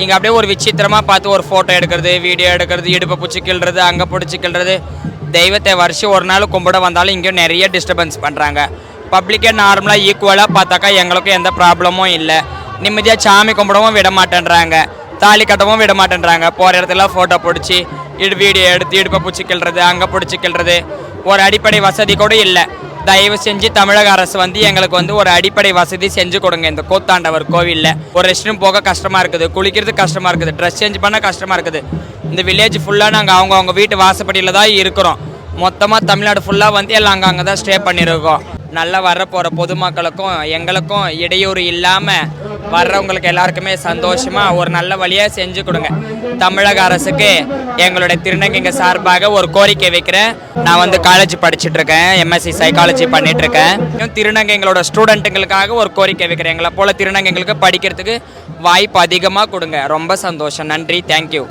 இங்கே அப்படியே ஒரு விசித்திரமாக பார்த்து ஒரு ஃபோட்டோ எடுக்கிறது வீடியோ எடுக்கிறது இடுப்பை பிடிச்சி கிள்றது அங்கே பிடிச்சி கிள்றது. தெய்வத்தை வருஷம் ஒரு நாள் கும்பிட வந்தாலும் இங்கேயும் நிறைய டிஸ்டர்பன்ஸ் பண்ணுறாங்க பப்ளிக்கே நார்மலாக ஈக்குவலாக பார்த்தாக்கா எங்களுக்கும் எந்த ப்ராப்ளமும் இல்லை. நிம்மதியாக சாமி கும்பிடவும் விட மாட்டேன்றாங்க. தாலி கட்டவும் விட மாட்டேன்றாங்க. போகிற இடத்துல ஃபோட்டோ பிடிச்சி இடு வீடியோ எடுத்து இடுப்பை பிடிச்சி கிள்றது அங்கே பிடிச்சி கிள்றது. ஒரு அடிப்படை வசதி கூட இல்லை. தயவு செஞ்சு தமிழக அரசு வந்து எங்களுக்கு வந்து ஒரு அடிப்படை வசதி செஞ்சு கொடுங்க. இந்த கூத்தாண்டவர் கோவிலில். ஒரு ரெஸ்ட் ரூம் போக கஷ்டமாக இருக்குது. குளிக்கிறது கஷ்டமாக இருக்குது. ட்ரெஸ் சேஞ்ச் பண்ண கஷ்டமாக இருக்குது. இந்த வில்லேஜ் ஃபுல்லாக நாங்கள் அவங்க அவங்க வீட்டு வாசப்படியில் தான் இருக்கிறோம். மொத்தமாக தமிழ்நாடு ஃபுல்லாக வந்து எல்லாம் அங்கே அங்கே தான் ஸ்டே பண்ணியிருக்கோம் நல்லா வர போகிற பொதுமக்களுக்கும் எங்களுக்கும் இடையூறு இல்லாமல் வர்றவங்களுக்கு எல்லாருக்குமே சந்தோஷமாக ஒரு நல்ல வழியாக செஞ்சு கொடுங்க. தமிழக அரசுக்கு எங்களுடைய திருநங்கைங்க சார்பாக ஒரு கோரிக்கை வைக்கிறேன். நான் வந்து காலேஜ் படிச்சுட்ருக்கேன் எம்எஸ்சி சைக்காலஜி பண்ணிகிட்ருக்கேன் இருக்கேன். இன்னும் திருநங்கைங்களோட ஸ்டூடெண்ட்டுங்களுக்காக ஒரு கோரிக்கை வைக்கிறேன். எங்களை போல் திருநங்கைங்களுக்கு படிக்கிறதுக்கு வாய்ப்பு அதிகமாக கொடுங்க. ரொம்ப சந்தோஷம். நன்றி. தேங்க்யூ